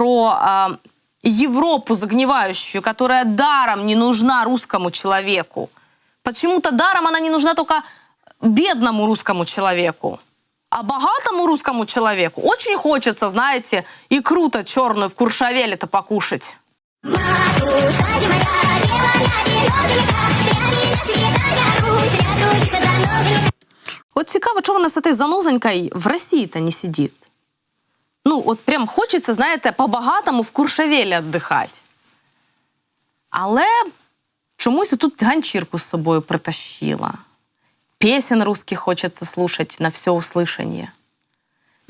про а, Европу загнивающую, которая даром не нужна русскому человеку. Почему-то даром она не нужна только бедному русскому человеку. А богатому русскому человеку очень хочется, знаете, и круто черную в Куршавеле-то покушать. Матушка ты моя белая березовика, я не навсегда вернусь, ряду тихо занозовика. От цікаво, чого вона з этой занозонькой в Росії-то не сидить. Ну, от прям хочеться, знаєте, по-багатому в Куршавелі віддихати. Але чомусь тут ганчірку з собою притащила. Песен русских хочеться слушати на все услышання.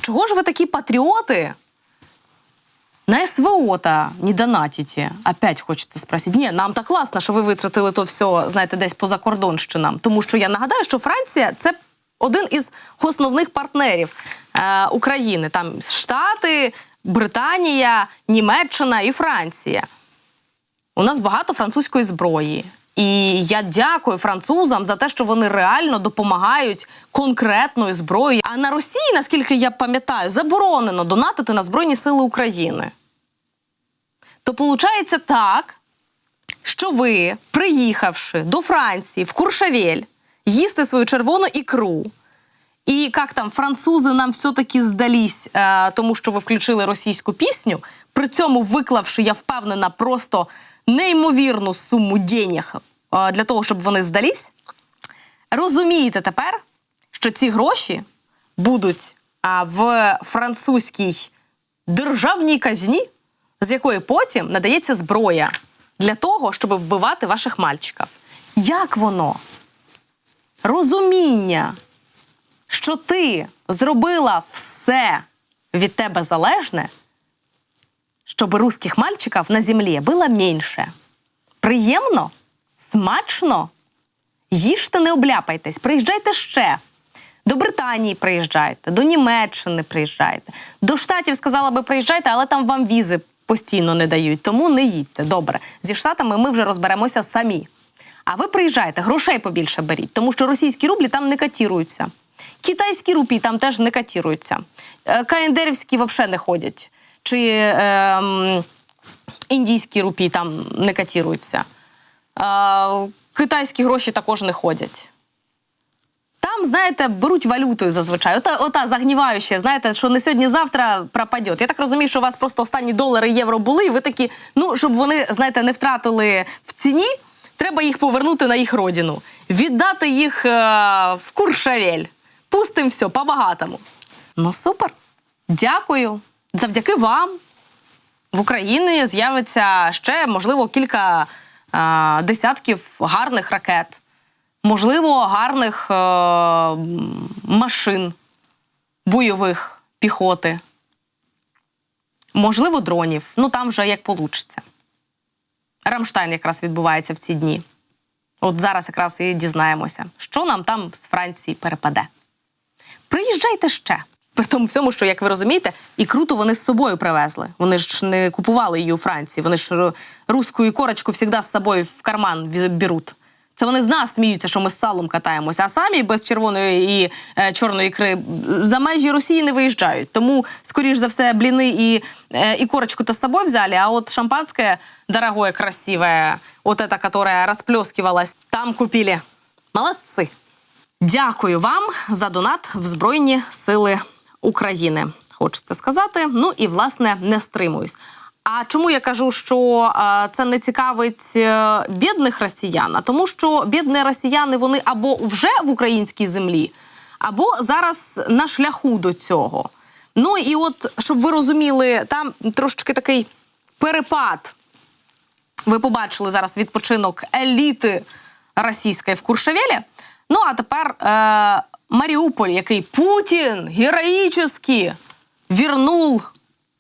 Чого ж ви такі патріоти? На СВО-то не донатите. Опять хочеться спросити. Ні, нам так класно, що ви витратили то все, знаєте, десь поза кордонщинам. Тому що я нагадаю, що Франція це один із основних партнерів е, України. Там Штати, Британія, Німеччина і Франція. У нас багато французької зброї. І я дякую французам за те, що вони реально допомагають конкретною зброєю. А на Росії, наскільки я пам'ятаю, заборонено донатити на Збройні Сили України. То виходить так, що ви, приїхавши до Франції в Куршавель, їсти свою червону ікру. І як там французи нам все-таки здались, е, тому що ви включили російську пісню, при цьому виклавши, я впевнена, просто неймовірну суму денег е, для того, щоб вони здались. Розумієте тепер, що ці гроші будуть а, в французькій державній казні, з якої потім надається зброя для того, щоб вбивати ваших мальчиків. Як воно? Розуміння, що ти зробила все від тебе залежне, щоб русських мальчиків на землі було менше. Приємно? Смачно? Їжте, не обляпайтесь, приїжджайте ще. До Британії приїжджайте, до Німеччини приїжджайте. До Штатів сказала би приїжджайте, але там вам візи постійно не дають, тому не їдьте. Добре. Зі Штатами ми вже розберемося самі. А ви приїжджайте, грошей побільше беріть, тому що російські рублі там не катіруються. Китайські рупії там теж не катіруються. Е, КНДРівські взагалі не ходять. Чи е, індійські рупії там не катіруються. Е, китайські гроші також не ходять. Там, знаєте, беруть валютою зазвичай. Ота, ота загніваюча, знаєте, що не сьогодні-завтра пропаде. Я так розумію, що у вас просто останні долари євро були, і ви такі, ну, щоб вони, знаєте, не втратили в ціні, треба їх повернути на їх родину. Віддати їх е, в Куршавель. Пустим все по-багатому. Ну, супер. Дякую. Завдяки вам в Україні з'явиться ще, можливо, кілька е, десятків гарних ракет, можливо, гарних е, машин бойових піхоти, можливо, дронів. Ну там вже як получиться. Рамштайн якраз відбувається в ці дні. От зараз якраз і дізнаємося, що нам там з Франції перепаде. Приїжджайте ще. При тому всьому, що, як ви розумієте, і круто вони з собою привезли. Вони ж не купували її у Франції. Вони ж русську корочку завжди з собою в карман беруть. Це вони з нас сміються, що ми з салом катаємося, а самі без червоної і е, чорної ікри за межі Росії не виїжджають. Тому, скоріш за все, бліни і, е, і корочку-то з собою взяли, а от шампанське дорогое, красивое, вот это, которое расплескивалось, там купили. Молодці! Дякую вам за донат в Збройні Сили України. Хочеться сказати. Ну і власне не стримуюсь. А чому я кажу, що це не цікавить е, бідних росіян? А тому, що бідні росіяни вони або вже в українській землі, або зараз на шляху до цього. Ну і от щоб ви розуміли, там трошечки такий перепад ви побачили зараз відпочинок еліти російської в Куршавелі. Ну а тепер е, Маріуполь, який Путін героїчно вернув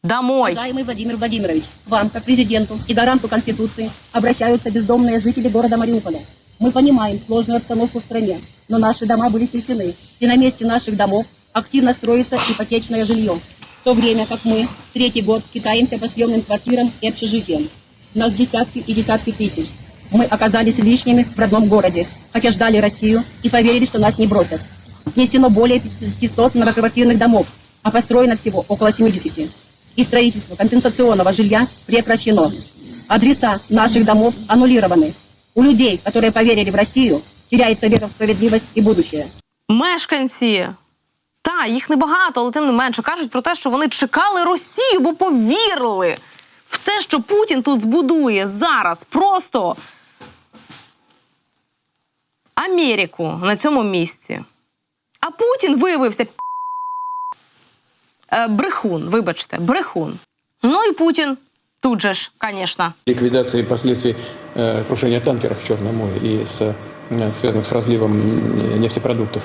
домой. Уважаемый Владимир Владимирович, к вам, как президенту и гаранту Конституции, обращаются бездомные жители города Мариуполя. Мы понимаем сложную обстановку в стране, но наши дома были снесены, и на месте наших домов активно строится ипотечное жилье. В то время как мы третий год скитаемся по съемным квартирам и общежитиям. Нас десятки и десятки тысяч. Мы оказались лишними в родном городе, хотя ждали Россию и поверили, что нас не бросят. Снесено более 500 многоквартирных домов, а построено всего около 70. и строительство компенсационного жилья прекращено. Адреса наших домов аннулированы. У людей, которые поверили в Россию, теряется вера в справедливость и будущее. Мешканці. Та, їх небагато, але тим не менше кажуть про те, що вони чекали Росію, бо повірили в те, що Путін тут збудує зараз просто Америку на цьому місці. А Путін виявився п***. Е, брехун, вибачте, брехун. Ну і Путін тут же ж, звісно. ликвидации последствий э, крушения танкеров в Черном море и с, э, связанных с разливом м, нефтепродуктов.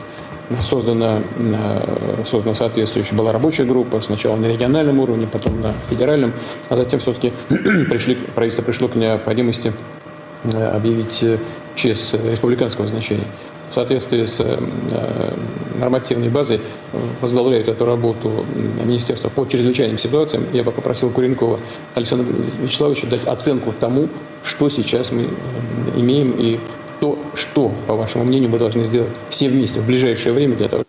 Создана, э, создана соответствующая была рабочая группа, сначала на региональном уровне, потом на федеральном, а затем все-таки пришли, правительство пришло к необходимости э, объявить э, ЧС республиканского значения. В соответствии с э, э, нормативной базой э, возглавляет эту работу Министерство по чрезвычайным ситуациям. Я бы попросил Куренкова Александра Вячеславовича дать оценку тому, что сейчас мы имеем и то, что, по вашему мнению, мы должны сделать все вместе в ближайшее время для того,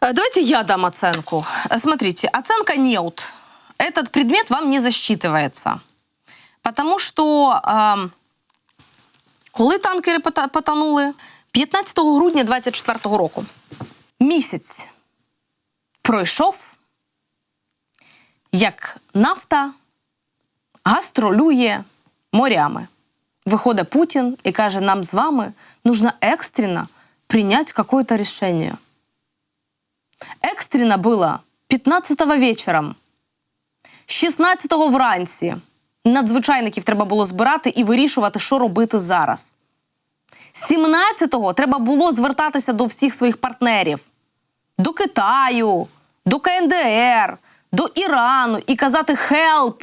Давайте я дам оценку. Смотрите, оценка неут. Этот предмет вам не засчитывается. Потому що ем, коли танкери потонули? 15 грудня 24 року. Місяць пройшов, як нафта гастролює морями. Виходить Путін і каже, нам з вами нужно екстрено прийняти якесь рішення. Экстренно было 15-го вечором, 16-го вранці. Надзвичайників треба було збирати і вирішувати, що робити зараз. 17-го треба було звертатися до всіх своїх партнерів, до Китаю, до КНДР, до Ірану і казати «Хелп!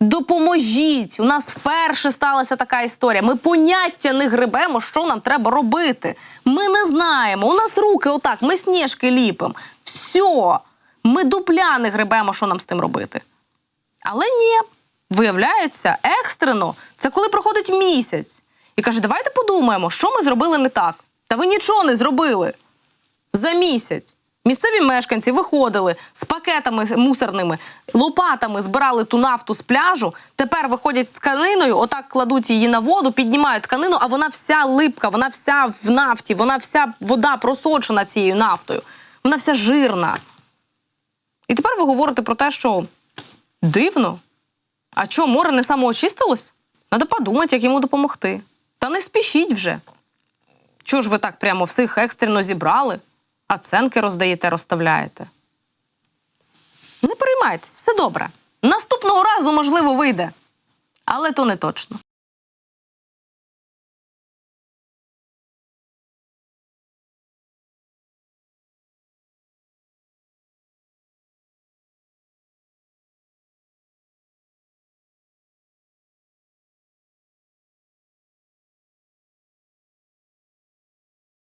Допоможіть! У нас вперше сталася така історія. Ми поняття не гребемо, що нам треба робити. Ми не знаємо. У нас руки отак, ми сніжки ліпимо. Все. Ми дупля не гребемо, що нам з тим робити. Але ні, виявляється, екстрено це коли проходить місяць. І каже, давайте подумаємо, що ми зробили не так. Та ви нічого не зробили за місяць. Місцеві мешканці виходили з пакетами мусорними, лопатами збирали ту нафту з пляжу. Тепер виходять з тканиною, отак кладуть її на воду, піднімають тканину, а вона вся липка, вона вся в нафті, вона вся вода просочена цією нафтою, вона вся жирна. І тепер ви говорите про те, що дивно. А чого море не самоочистилось? Треба подумати, як йому допомогти. Та не спішіть вже. Чого ж ви так прямо всіх екстрено зібрали? а ценки роздаєте, розставляєте. Не переймайтесь, все добре. Наступного разу, можливо, вийде. Але то не точно.